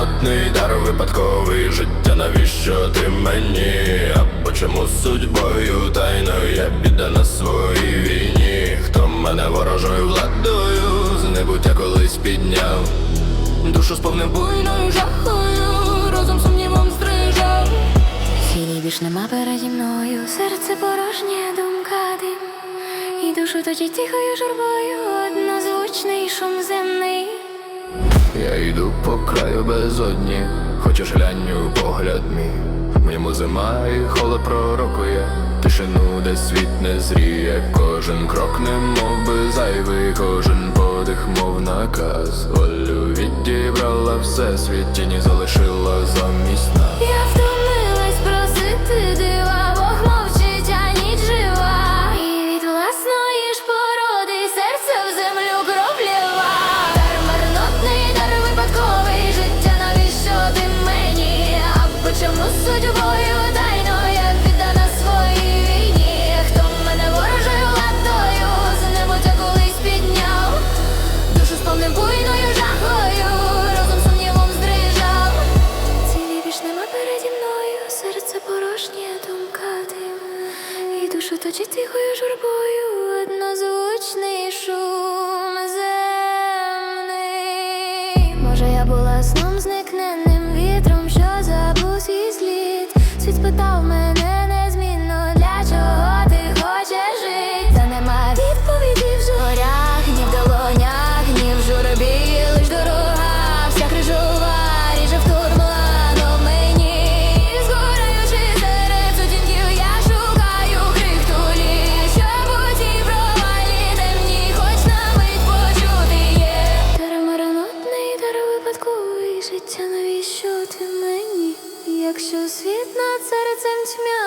Марнотний дар випадковий життя, навіщо ти мені? Або чому судьбою тайною я піддана своїй війні? Хто мене ворожою владою з небуття колись підняв? Душу сповнив буйною жахою, розум сумнівом стрижав. Цілі більш нема переді мною, серце порожнє, думка дим. І душу тоді тихою журбою, однозвучний шум земний. Я йду по краю безодні, хочеш глянь у погляд мій. Ньому зима і холод пророкує, тишину, де світ не зріє. Кожен крок не мов би зайвий, кожен подих, мов наказ. Волю відібрала все світ, тіні залишила замість І душу точить тихою журбою, однозвучний шум. Може, я була сном Якщо світ над серцем тьмя